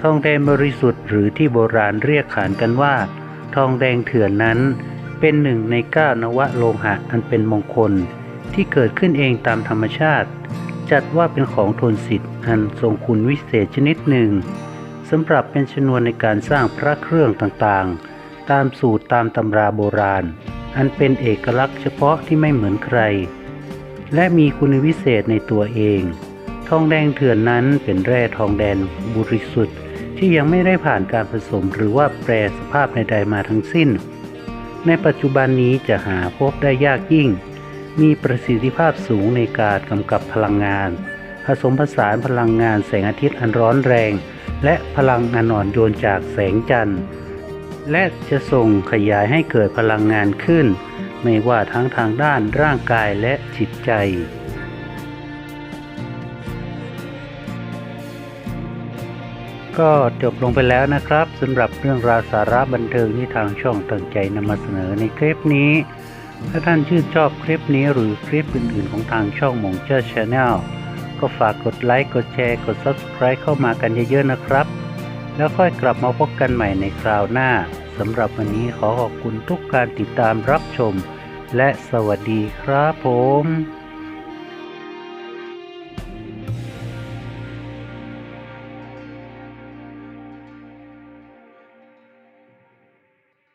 ทองแดงบริสุทธิ์หรือที่โบราณเรียกขานกันว่า ทองแดงเถื่อนนั้น เป็นหนึ่งในเก้านวะโลหะอันเป็นมงคล ที่เกิดขึ้นเองตามธรรมชาติ จัดว่าเป็นของทนสิทธิ์อันทรงคุณวิเศษชนิดหนึ่งสำหรับเป็นชนวนในการสร้างพระเครื่องต่างๆ ตามสูตรตามตำราโบราณ อันเป็นเอกลักษณ์เฉพาะที่ไม่เหมือนใคร และมีคุณวิเศษในตัวเอง ทองแดงเถื่อนนั้นเป็นแร่ทองแดงบริสุทธิ์ ที่ยังไม่ได้ผ่านการผสมหรือว่าแปรสภาพใดๆมาทั้งสิ้น ในปัจจุบันนี้จะหาพบได้ยากยิ่ง มีประสิทธิภาพสูงในการกำกับพลังงาน ผสมผสานพลังงานแสงอาทิตย์อันร้อนแรง และพลังอันอ่อนโยนจากแสงจันทร์ และจะส่งขยายให้เกิดพลังงานขึ้น ไม่ว่าทั้งทางด้านร่างกายและจิตใจ ก็จบลงไปแล้วนะครับสำหรับเรื่องราวสาระบันเทิงที่ทางช่องตั้งใจนำมาเสนอในคลิปนี้ ถ้าท่านชื่นชอบคลิปนี้หรือคลิปอื่น ๆ ของทางช่องมงเจ้าชาแนลก็ฝากกดไลค์กดแชร์กด Subscribe เข้ามากันเยอะๆนะครับ แล้วค่อยกลับมาพบกันใหม่ในคราวหน้าสำหรับวันนี้ขอขอบคุณทุกการติดตามรับชม และสวัสดีครับผม